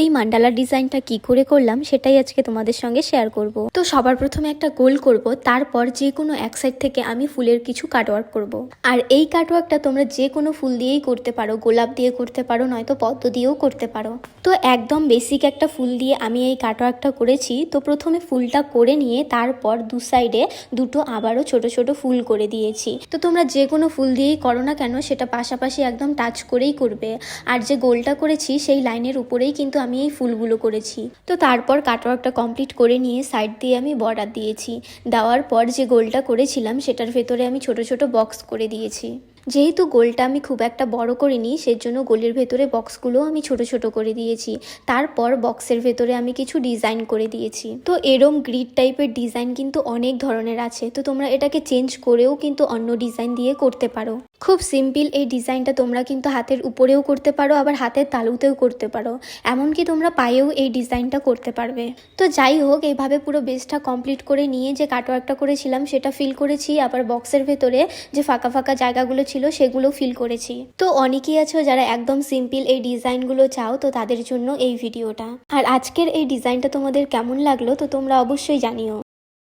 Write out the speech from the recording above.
এই মান্ডালা ডিজাইনটা কি করে করলাম সেটাই আজকে তোমাদের সঙ্গে শেয়ার করব। তো সবার প্রথমে একটা গোল করব, তারপর যে কোনো এক সাইড থেকে আমি ফুলের কিছু কাটওয়ার্ক করব। আর এই কাটওয়ার্কটা তোমরা যে কোনো ফুল দিয়েই করতে পারো, গোলাপ দিয়ে করতে পারো, নয়তো পদ্ম দিয়েও করতে পারো। তো একদম বেসিক একটা ফুল দিয়ে আমি এই কাটওয়ার্কটা করেছি। তো প্রথমে ফুলটা করে নিয়ে তারপর দু সাইডে দুটো আবারও ছোট ছোট ফুল করে দিয়েছি। তো তোমরা যে কোনো ফুল দিয়েই করো না কেন, সেটা পাশাপাশি একদম টাচ করেই করবে। আর যে গোলটা করেছি, সেই লাইনের উপরেই কিন্তু আমি এই ফুলগুলো করেছি। তো তারপর কাটওয়ার্কটা কমপ্লিট করে নিয়ে সাইড দিয়ে আমি বর্ডার দিয়েছি। দেওয়ার পর যে গোলটা করেছিলাম, সেটার ভেতরে আমি ছোট ছোট বক্স করে দিয়েছি। যেহেতু গোলটা আমি খুব একটা বড় করিনি, সেজন্য গোলের ভেতরে বক্সগুলো আমি ছোট ছোট করে দিয়েছি। তারপর বক্সের ভেতরে আমি কিছু ডিজাইন করে দিয়েছি। তো এরম গ্রিড টাইপের ডিজাইন কিন্তু অনেক ধরনের আছে। তো তোমরা এটাকে চেঞ্জ করেও কিন্তু অন্য ডিজাইন দিয়ে করতে পারো। খুব সিম্পল এই ডিজাইনটা তোমরা কিন্তু হাতের উপরেও করতে পারো, আবার হাতের তালুতেও করতে পারো। এমনকি তোমরা পায়েও এই ডিজাইনটা করতে পারবে। তো যাই হোক, এইভাবে পুরো বেসটা কমপ্লিট করে নিয়ে যে কাটওয়ার্কটা করেছিলাম, সেটা ফিল করেছি। আবার বক্সের ভেতরে যে ফাঁকা ফাঁকা জায়গাগুলো ছিল, সেগুলো ফিল করেছি। তো অনেকেই আছো যারা একদম সিম্পল এই ডিজাইনগুলো চাও, তো তাদের জন্য এই ভিডিওটা। আর আজকের এই ডিজাইনটা তোমাদের কেমন লাগল, তো তোমরা অবশ্যই জানিও।